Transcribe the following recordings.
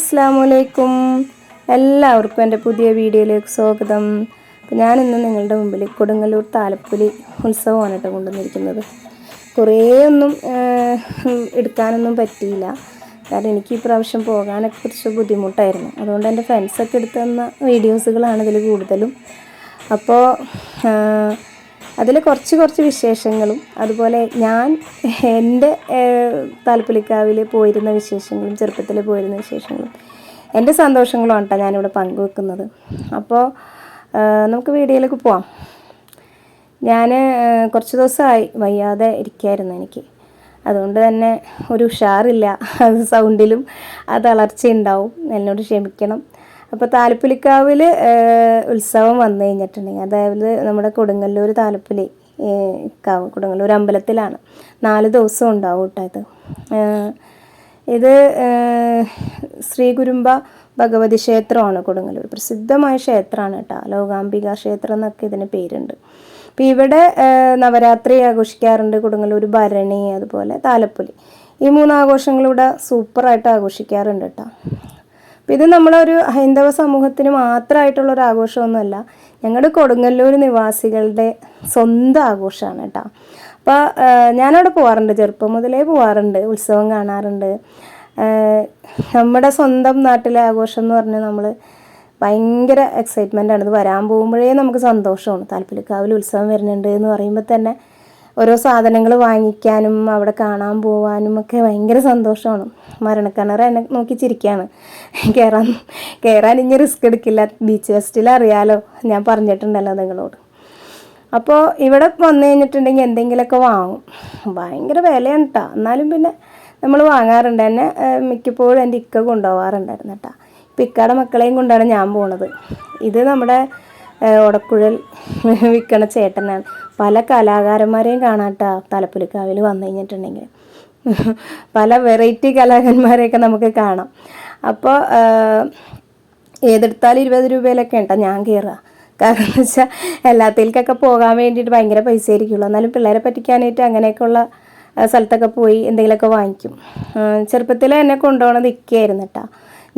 അസ്സാമലൈക്കും എല്ലാവർക്കും എന്റെ പുതിയ വീഡിയോയിലേക്ക് സ്വാഗതം. അപ്പോൾ ഞാനിന്ന് നിങ്ങളുടെ മുമ്പിൽ കൊടുങ്ങല്ലൂർ താലപ്പൊലി ഉത്സവമാണ് കേട്ടോ കൊണ്ടുവന്നിരിക്കുന്നത്. കുറേ ഒന്നും എടുക്കാനൊന്നും പറ്റിയില്ല. കാരണം എനിക്ക് ഈ പ്രാവശ്യം പോകാനൊക്കെ കുറച്ച് ബുദ്ധിമുട്ടായിരുന്നു. അതുകൊണ്ട് എന്റെ ഫ്രണ്ട്സൊക്കെ എടുത്തു തന്ന വീഡിയോസുകളാണ് ഇതിൽ കൂടുതലും. അപ്പോൾ അതിൽ കുറച്ച് കുറച്ച് വിശേഷങ്ങളും അതുപോലെ ഞാൻ എന്റെ താലപ്പൊലിക്കാവിൽ പോയിരുന്ന വിശേഷങ്ങളും ചെറുപ്പത്തിൽ പോയിരുന്ന വിശേഷങ്ങളും എന്റെ സന്തോഷങ്ങളുമാണ് കേട്ടോ ഞാനിവിടെ പങ്കുവെക്കുന്നത്. അപ്പോൾ നമുക്ക് വീഡിയോയിലേക്ക് പോവാം. ഞാൻ കുറച്ച് ദിവസമായി വയ്യാതെ ഇരിക്കായിരുന്നു എനിക്ക്. അതുകൊണ്ട് തന്നെ ഒരു ഉഷാറില്ല. സൗണ്ടിലും അത് തളർച്ച ഉണ്ടാവും എന്നോട് ക്ഷമിക്കണം. അപ്പോൾ താലപ്പൊലിക്കാവിൽ ഉത്സവം വന്നു കഴിഞ്ഞിട്ടുണ്ടെങ്കിൽ അതായത് നമ്മുടെ കൊടുങ്ങല്ലൂർ താലപ്പൊലി കാവ് കൊടുങ്ങല്ലൂർ അമ്പലത്തിലാണ് നാല് ദിവസം ഉണ്ടാവും കേട്ടോ ഇത്. ഇത് ശ്രീ കുരുമ്പ ഭഗവതി ക്ഷേത്രമാണ് കൊടുങ്ങല്ലൂർ പ്രസിദ്ധമായ ക്ഷേത്രമാണ് കേട്ടോ ലോകാംബിക ക്ഷേത്രം എന്നൊക്കെ ഇതിന് പേരുണ്ട്. അപ്പം ഇവിടെ നവരാത്രി ആഘോഷിക്കാറുണ്ട് കൊടുങ്ങല്ലൂർ ഭരണി അതുപോലെ താലപ്പൊലി. ഈ മൂന്ന് ആഘോഷങ്ങളിവിടെ സൂപ്പറായിട്ട് ആഘോഷിക്കാറുണ്ട് കേട്ടോ. അപ്പം ഇത് നമ്മളൊരു ഹൈന്ദവ സമൂഹത്തിന് മാത്രമായിട്ടുള്ള ഒരു ആഘോഷമൊന്നുമല്ല ഞങ്ങളുടെ കൊടുങ്ങല്ലൂർ നിവാസികളുടെ സ്വന്തം ആഘോഷമാണ് കേട്ടോ അപ്പോൾ ഞാനവിടെ പോകാറുണ്ട് ചെറുപ്പം മുതലേ പോകാറുണ്ട് ഉത്സവം കാണാറുണ്ട്. നമ്മുടെ സ്വന്തം നാട്ടിലെ ആഘോഷം എന്ന് പറഞ്ഞാൽ നമ്മൾ ഭയങ്കര എക്സൈറ്റ്മെന്റ് ആണ്. ഇത് വരാൻ പോകുമ്പോഴേ നമുക്ക് സന്തോഷമാണ്. താല്പര്യക്കാവിൽ ഉത്സവം വരുന്നുണ്ട് എന്ന് പറയുമ്പോൾ തന്നെ ഓരോ സാധനങ്ങൾ വാങ്ങിക്കാനും അവിടെ കാണാൻ പോവാനും ഒക്കെ ഭയങ്കര സന്തോഷമാണ്. മരണക്കിണർ എന്നെ നോക്കി ചിരിക്കുകയാണ് കയറാൻ കയറാൻ ഇനി റിസ്ക് എടുക്കില്ല. ബീച്ച് ഫെസ്റ്റിൽ അറിയാലോ. ഞാൻ പറഞ്ഞിട്ടുണ്ടല്ലോ നിങ്ങളോട്. അപ്പോൾ ഇവിടെ വന്നു കഴിഞ്ഞിട്ടുണ്ടെങ്കിൽ എന്തെങ്കിലുമൊക്കെ വാങ്ങും. ഭയങ്കര വിലയാണ് കേട്ടോ എന്നാലും പിന്നെ നമ്മൾ വാങ്ങാറുണ്ട്. എന്നെ മിക്കപ്പോഴും എന്റെ ഇക്ക കൊണ്ടുപോകാറുണ്ടായിരുന്നു കേട്ടോ ഇപ്പം ഇക്കയുടെ മക്കളെയും കൊണ്ടാണ് ഞാൻ പോണത്. ഇത് നമ്മുടെ ഓടക്കുഴൽ വിൽക്കണ ചേട്ടനാണ്. പല കലാകാരന്മാരെയും കാണാട്ടോ തലപ്പുലിക്കാവിൽ വന്നു കഴിഞ്ഞിട്ടുണ്ടെങ്കിൽ. പല വെറൈറ്റി കലാകാരന്മാരെയൊക്കെ നമുക്ക് കാണാം. അപ്പോൾ ഏതെടുത്താലും ഇരുപത് രൂപയിലൊക്കെ ഉണ്ടോ? ഞാൻ കയറുക കാരണം എന്ന് വെച്ചാൽ എല്ലാത്തിലേക്കൊക്കെ പോകാൻ വേണ്ടിയിട്ട് ഭയങ്കര പൈസ ആയിരിക്കുള്ളൂ എന്നാലും പിള്ളേരെ പറ്റിക്കാനായിട്ട് അങ്ങനെയൊക്കെയുള്ള സ്ഥലത്തൊക്കെ പോയി എന്തെങ്കിലുമൊക്കെ വാങ്ങിക്കും. ചെറുപ്പത്തിൽ എന്നെ കൊണ്ടുപോകണത് ഇക്കയായിരുന്നു കേട്ടോ.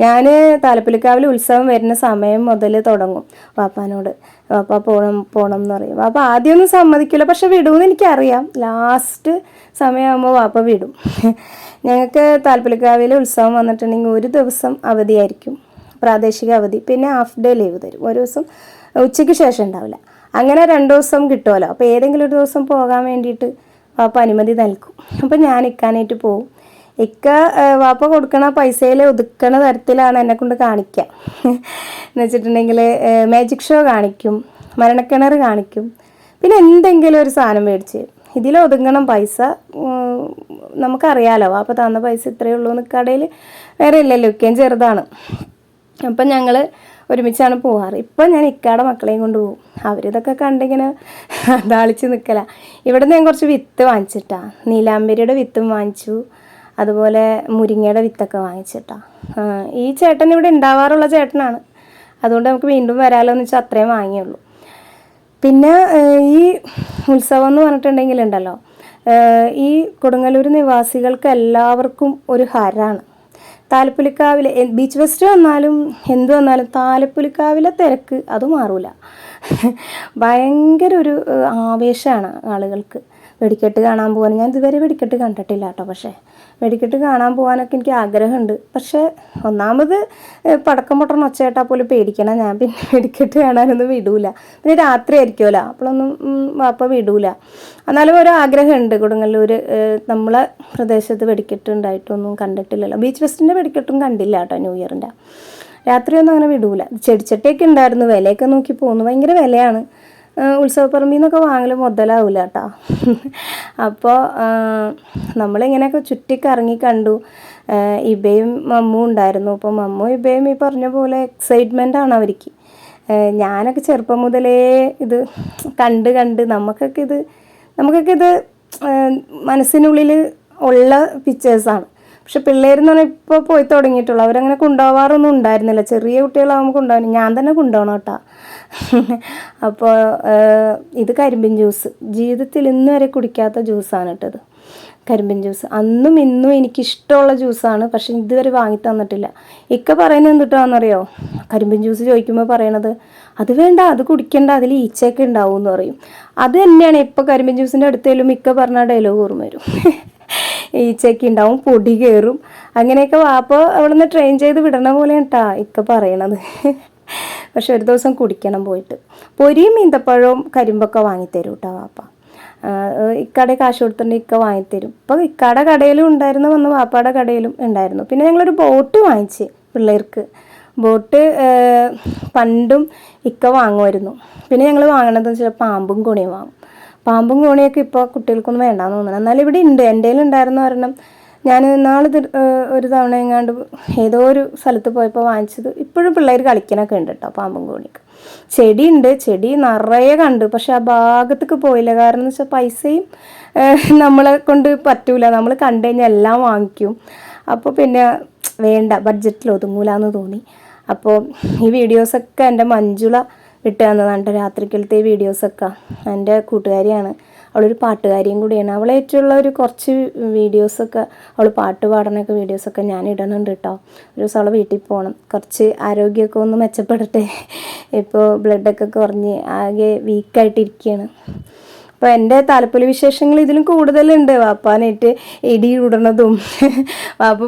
ഞാൻ താലപ്പൊലിക്കാവിൽ ഉത്സവം വരുന്ന സമയം മുതൽ തുടങ്ങും വാപ്പാനോട്. വാപ്പ പോകണം പോകണം എന്ന് പറയും. വാപ്പ ആദ്യമൊന്നും സമ്മതിക്കില്ല പക്ഷെ വിടുമെന്ന് എനിക്കറിയാം. ലാസ്റ്റ് സമയമാകുമ്പോൾ വാപ്പ വിടും. ഞങ്ങൾക്ക് താലപ്പൊലിക്കാവിൽ ഉത്സവം വന്നിട്ടുണ്ടെങ്കിൽ ഒരു ദിവസം അവധിയായിരിക്കും. പ്രാദേശിക അവധി. പിന്നെ ഹാഫ് ഡേ ലീവ് തരും. ഒരു ദിവസം ഉച്ചയ്ക്ക് ശേഷം ഉണ്ടാവില്ല. അങ്ങനെ രണ്ട് ദിവസം കിട്ടുമല്ലോ. അപ്പോൾ ഏതെങ്കിലും ഒരു ദിവസം പോകാൻ വേണ്ടിയിട്ട് വാപ്പ അനുമതി നൽകും. അപ്പോൾ ഞാൻ ഇക്കാനായിട്ട് പോകും ഇക്ക വാപ്പ കൊടുക്കണ പൈസയിൽ ഒതുക്കണ തരത്തിലാണ് എന്നെ കൊണ്ട് കാണിക്കുക എന്ന് വെച്ചിട്ടുണ്ടെങ്കിൽ മാജിക് ഷോ കാണിക്കും മരണക്കിണർ കാണിക്കും പിന്നെ എന്തെങ്കിലും ഒരു സാധനം മേടിച്ച് ഇതിൽ ഒതുങ്ങണം പൈസ നമുക്കറിയാലോ വാപ്പ തന്ന പൈസ ഇത്രയേ ഉള്ളൂ എന്ന് കടയിൽ വേറെ ഇല്ലല്ലോ ഇക്കയും ചെറുതാണ്. അപ്പം ഞങ്ങൾ ഒരുമിച്ചാണ് പോവാറ്. ഇപ്പം ഞാൻ ഇക്കാടെ മക്കളെയും കൊണ്ട് പോകും അവരിതൊക്കെ കണ്ടിങ്ങനെ അതാളിച്ച് നിൽക്കല ഇവിടെ നിന്ന് ഞാൻ കുറച്ച് വിത്ത് വാങ്ങിച്ചിട്ടാ. നീലാംബരിയുടെ വിത്തും വാങ്ങിച്ചു. അതുപോലെ മുരിങ്ങയുടെ വിത്തൊക്കെ വാങ്ങിച്ചിട്ടാ. ഈ ചേട്ടൻ ഇവിടെ ഉണ്ടാവാറുള്ള ചേട്ടനാണ്. അതുകൊണ്ട് നമുക്ക് വീണ്ടും വരാമല്ലോ എന്ന് വെച്ചാൽ അത്രയും വാങ്ങിയുള്ളൂ. പിന്നെ ഈ ഉത്സവം എന്ന് പറഞ്ഞിട്ടുണ്ടെങ്കിൽ ഉണ്ടല്ലോ ഈ കൊടുങ്ങല്ലൂർ നിവാസികൾക്ക് എല്ലാവർക്കും ഒരു ഹരാണ്. താലപ്പൊലിക്കാവിലെ ബീച്ച് ഫെസ്റ്റ് വന്നാലും എന്ത് വന്നാലും താലപ്പൊലിക്കാവിലെ തിരക്ക് അത് മാറൂല. ഭയങ്കര ഒരു ആവേശമാണ് ആളുകൾക്ക്. വെടിക്കെട്ട് കാണാൻ പോകാൻ ഞാൻ ഇതുവരെ വെടിക്കെട്ട് കണ്ടിട്ടില്ല കേട്ടോ പക്ഷേ. വെടിക്കെട്ട് കാണാൻ പോകാനൊക്കെ എനിക്ക് ആഗ്രഹമുണ്ട്. പക്ഷേ ഒന്നാമത് പടക്കം പൊട്ടണം ഒച്ചയേട്ടാൽ പോലും പേടിക്കണം. ഞാൻ പിന്നെ വെടിക്കെട്ട് കാണാനൊന്നും വിടൂല. പിന്നെ രാത്രി ആയിരിക്കുമല്ലോ അപ്പോഴൊന്നും വാപ്പ വിടൂല. എന്നാലും ഒരു ആഗ്രഹമുണ്ട് കൊടുങ്ങല്ലൂർ നമ്മളെ പ്രദേശത്ത് വെടിക്കെട്ട് ഉണ്ടായിട്ടൊന്നും കണ്ടിട്ടില്ലല്ലോ. ബീച്ച് ഫെസ്റ്റിന്റെ വെടിക്കെട്ടും കണ്ടില്ല കേട്ടോ ന്യൂ ഇയറിന്റെ. രാത്രിയൊന്നും അങ്ങനെ വിടൂല. ചെടിച്ചട്ടിയൊക്കെ ഉണ്ടായിരുന്നു. വിലയൊക്കെ നോക്കി പോകുന്നു ഭയങ്കര വിലയാണ്. ഉത്സവപ്പറമ്പിൽ നിന്നൊക്കെ വാങ്ങൽ മുതലാവില്ല കേട്ടോ അപ്പോൾ നമ്മളിങ്ങനെയൊക്കെ ചുറ്റിക്കറങ്ങി കണ്ടു. ഇബയും മമ്മും ഉണ്ടായിരുന്നു. അപ്പോൾ മമ്മും ഇബയും ഈ പറഞ്ഞ പോലെ എക്സൈറ്റ്മെന്റ് ആണ് അവർക്ക്. ഞാനൊക്കെ ചെറുപ്പം മുതലേ ഇത് കണ്ട് കണ്ട് നമുക്കൊക്കെ ഇത് നമുക്കൊക്കെ ഇത് മനസ്സിനുള്ളിൽ ഉള്ള പിക്ചേഴ്സാണ് പക്ഷെ പിള്ളേരെന്ന് പറഞ്ഞാൽ ഇപ്പോൾ പോയി തുടങ്ങിയിട്ടുള്ളൂ. അവരങ്ങനെ കൊണ്ടുപോകാറൊന്നും ഉണ്ടായിരുന്നില്ല. ചെറിയ കുട്ടികളാകുമ്പോൾ കൊണ്ടുപോകാൻ ഞാൻ തന്നെ കൊണ്ടുപോകണം കേട്ടോ. അപ്പോൾ ഇത് കരിമ്പിൻ ജ്യൂസ്. ജീവിതത്തിൽ ഇന്ന് വരെ കുടിക്കാത്ത ജ്യൂസാണ് കേട്ടത്. കരിമ്പിൻ ജ്യൂസ്. അന്നും ഇന്നും എനിക്കിഷ്ടമുള്ള ജ്യൂസാണ്. പക്ഷെ ഇതുവരെ വാങ്ങി തന്നിട്ടില്ല. ഇക്ക പറയുന്നത് എന്തിട്ടാണെന്നറിയോ കരിമ്പിൻ ജ്യൂസ് ചോദിക്കുമ്പോൾ പറയണത് അത് വേണ്ട അത് കുടിക്കേണ്ട അതിൽ ഈച്ചയൊക്കെ ഉണ്ടാവും എന്ന് പറയും. അത് തന്നെയാണ് ഇപ്പോൾ കരിമ്പിൻ ജ്യൂസിന്റെ അടുത്തേലും ഇക്ക പറഞ്ഞ ഡയലോഗ് ഓർമ്മ വരും. ഈച്ചയൊക്കെ ഉണ്ടാവും പൊടി കയറും അങ്ങനെയൊക്കെ വാപ്പ അവിടെ നിന്ന് ട്രെയിൻ ചെയ്ത് വിടണ പോലെ കേട്ടാ ഇക്ക പറയണത്. പക്ഷെ ഒരു ദിവസം കുടിക്കണം പോയിട്ട്. പൊരിയും ഈന്തപ്പഴവും കരിമ്പൊക്കെ വാങ്ങിത്തരും കേട്ടോ വാപ്പ ഇക്കടെ കാശ് കൊടുത്തിട്ടുണ്ട് ഇക്ക വാങ്ങിത്തരും. ഇപ്പം ഇക്കടെ കടയിലും ഉണ്ടായിരുന്നു വന്ന് വാപ്പയുടെ കടയിലും ഉണ്ടായിരുന്നു. പിന്നെ ഞങ്ങളൊരു ബോട്ട് വാങ്ങിച്ച് പിള്ളേർക്ക്. ബോട്ട് പണ്ടും ഇക്ക വാങ്ങുമായിരുന്നു. പിന്നെ ഞങ്ങൾ വാങ്ങണതെന്ന് വെച്ചാൽ പാമ്പും കുണിയും വാങ്ങും. പാമ്പും കോണിയൊക്കെ ഇപ്പോൾ കുട്ടികൾക്കൊന്നും വേണ്ടാന്ന് തോന്നുന്നു. എന്നാലും ഇവിടെ ഉണ്ട്. എന്റെ ഉണ്ടായിരുന്ന കാരണം ഞാൻ നാളെ ഒരു തവണ എങ്ങാണ്ട് ഏതോ ഒരു സ്ഥലത്ത് പോയപ്പോൾ വാങ്ങിച്ചത് ഇപ്പോഴും പിള്ളേർ കളിക്കാനൊക്കെ ഉണ്ട് കേട്ടോ പാമ്പും കോണിയൊക്കെ. ഉണ്ട്. ചെടി നിറയെ കണ്ടു. പക്ഷെ ആ ഭാഗത്തേക്ക് പോയില്ല. കാരണം എന്ന് വെച്ചാൽ പൈസയും നമ്മളെ കൊണ്ട് പറ്റൂല. നമ്മൾ കണ്ടു കഴിഞ്ഞാൽ എല്ലാം വാങ്ങിക്കും. അപ്പോൾ പിന്നെ വേണ്ട. ബഡ്ജറ്റിൽ ഒതുങ്ങൂലെന്ന് തോന്നി. അപ്പോൾ ഈ വീഡിയോസൊക്കെ എന്റെ മഞ്ജുള ഇട്ട് തന്നതാണ് രാത്രിക്കലത്തെ വീഡിയോസൊക്കെ എന്റെ കൂട്ടുകാരിയാണ്. അവളൊരു പാട്ടുകാരിയും കൂടിയാണ്. അവളെ ഏറ്റുള്ള ഒരു കുറച്ച് വീഡിയോസൊക്കെ അവൾ പാട്ട് പാടുന്നൊക്കെ വീഡിയോസൊക്കെ ഞാൻ ഇടണുണ്ട് കേട്ടോ ഒരു ദിവസം അവളെ വീട്ടിൽ പോകണം കുറച്ച് ആരോഗ്യമൊക്കെ ഒന്ന് മെച്ചപ്പെടട്ടെ. ഇപ്പോൾ ബ്ലഡൊക്കെ കുറഞ്ഞ് ആകെ വീക്കായിട്ടിരിക്കുകയാണ് അപ്പോൾ എന്റെ താലപ്പൊലി വിശേഷങ്ങൾ ഇതിലും കൂടുതലുണ്ട്. വാപ്പാനായിട്ട് ഇടി ഇടണതും വാപ്പ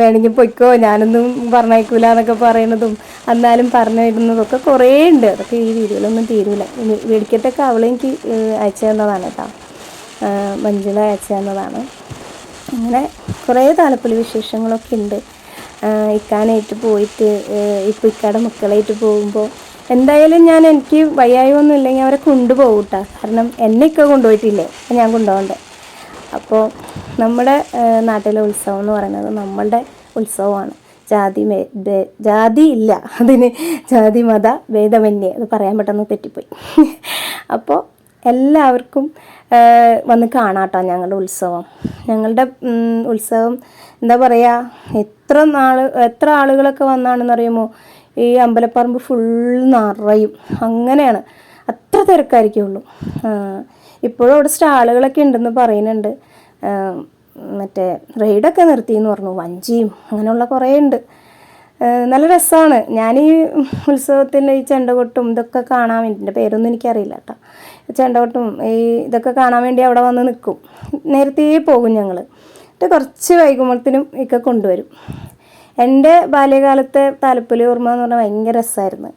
വേണമെങ്കിൽ പൊയ്ക്കോ ഞാനൊന്നും പറഞ്ഞേക്കൂല എന്നൊക്കെ പറയണതും എന്നാലും പറഞ്ഞു കുറേ ഉണ്ട് അതൊക്കെ ഈ വീഡിയോയിലൊന്നും തീരൂല. ഇനി വെടിക്കട്ടൊക്കെ അവളെനിക്ക് അയച്ചു തന്നതാണ് കേട്ടോ. മഞ്ജുള അയച്ചു തന്നതാണ്. അങ്ങനെ കുറേ താലപ്പൊലി വിശേഷങ്ങളൊക്കെ ഉണ്ട്. ഇക്കാനായിട്ട് പോയിട്ട് ഇപ്പോൾ ഇക്കാടെ മക്കളായിട്ട് പോകുമ്പോൾ എന്തായാലും ഞാൻ എനിക്ക് വയ്യായൊന്നും ഇല്ലെങ്കിൽ അവരെ കൊണ്ടുപോകും കാരണം എന്നെയൊക്കെ കൊണ്ടുപോയിട്ടില്ലേ? ഞാൻ കൊണ്ടുപോകണ്ടേ. അപ്പോൾ നമ്മുടെ നാട്ടിലെ ഉത്സവം എന്ന് പറയുന്നത് നമ്മളുടെ ഉത്സവമാണ്. ജാതി ജാതി ഇല്ല. അതിന് ജാതി മത ഭേദമന്യേ. അത് പറയാൻ പെട്ടെന്ന് തെറ്റിപ്പോയി. അപ്പോൾ എല്ലാവർക്കും വന്ന് കാണാട്ടോ ഞങ്ങളുടെ ഉത്സവം. ഞങ്ങളുടെ ഉത്സവം എന്താ പറയുക എത്ര നാൾ എത്ര ആളുകളൊക്കെ വന്നാണെന്നറിയുമോ? ഈ അമ്പലപ്പറമ്പ് ഫുൾ നിറയും. അങ്ങനെയാണ്. അത്ര തിരക്കായിരിക്കുള്ളൂ. ഇപ്പോഴും അവിടെ സ്റ്റാളുകളൊക്കെ ഉണ്ടെന്ന് പറയുന്നുണ്ട്. മറ്റേ റെയ്ഡൊക്കെ നിർത്തി എന്ന് പറഞ്ഞു. വഞ്ചിയും അങ്ങനെയുള്ള കുറേ ഉണ്ട്. നല്ല രസമാണ്. ഞാൻ ഈ ഉത്സവത്തിന്റെ ഈ ചെണ്ടകൊട്ടും ഇതൊക്കെ കാണാൻ വേണ്ടി എന്റെ പേരൊന്നും എനിക്കറിയില്ല കേട്ടോ. ചെണ്ടകൊട്ടും ഈ ഇതൊക്കെ കാണാൻ വേണ്ടി അവിടെ വന്ന് നിൽക്കും. നേരത്തെ പോകും ഞങ്ങൾ എന്നിട്ട് കുറച്ച് വൈകുമ്പോഴത്തേനും ഒക്കെ കൊണ്ടുവരും. എന്റെ ബാല്യകാലത്തെ താലപ്പൊലി ഓർമ്മ എന്ന് പറഞ്ഞാൽ ഭയങ്കര രസമായിരുന്നു.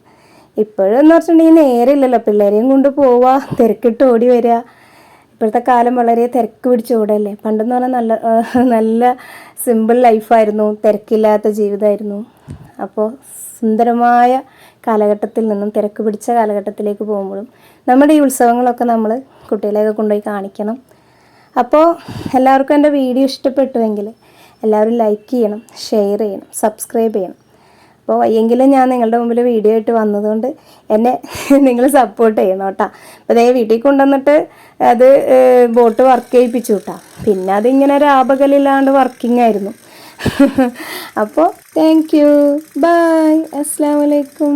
ഇപ്പോഴെന്ന് പറഞ്ഞിട്ടുണ്ടെങ്കിൽ നേരില്ലല്ലോ പിള്ളേരെയും കൊണ്ട് പോവുക തിരക്കിട്ട് ഓടി വരിക ഇപ്പോഴത്തെ കാലം വളരെ തിരക്ക് പിടിച്ച് ഓടല്ലേ പണ്ടെന്ന് പറഞ്ഞാൽ നല്ല നല്ല സിമ്പിൾ ലൈഫായിരുന്നു തിരക്കില്ലാത്ത ജീവിതമായിരുന്നു. അപ്പോൾ സുന്ദരമായ കാലഘട്ടത്തിൽ നിന്നും തിരക്ക് പിടിച്ച കാലഘട്ടത്തിലേക്ക് പോകുമ്പോഴും നമ്മുടെ ഈ ഉത്സവങ്ങളൊക്കെ നമ്മൾ കുട്ടികളെയൊക്കെ കൊണ്ടുപോയി കാണിക്കണം. അപ്പോൾ എല്ലാവർക്കും എന്റെ വീഡിയോ ഇഷ്ടപ്പെട്ടുവെങ്കിൽ എല്ലാവരും ലൈക്ക് ചെയ്യണം ഷെയർ ചെയ്യണം സബ്സ്ക്രൈബ് ചെയ്യണം. അപ്പോൾ എങ്കിലും ഞാൻ നിങ്ങളുടെ മുമ്പിൽ വീഡിയോ ആയിട്ട് വന്നതുകൊണ്ട് എന്നെ നിങ്ങൾ സപ്പോർട്ട് ചെയ്യണം കേട്ടോ. അപ്പോൾ അതേ വീട്ടിൽ കൊണ്ടുവന്നിട്ട് അത് ബോട്ട് വർക്ക് ചെയ്യിപ്പിച്ചു കേട്ടോ. പിന്നെ അതിങ്ങനെ രാപകലില്ലാണ്ട് വർക്കിംഗ് ആയിരുന്നു. അപ്പോൾ താങ്ക് യു ബൈ അസ്സാം വലൈക്കും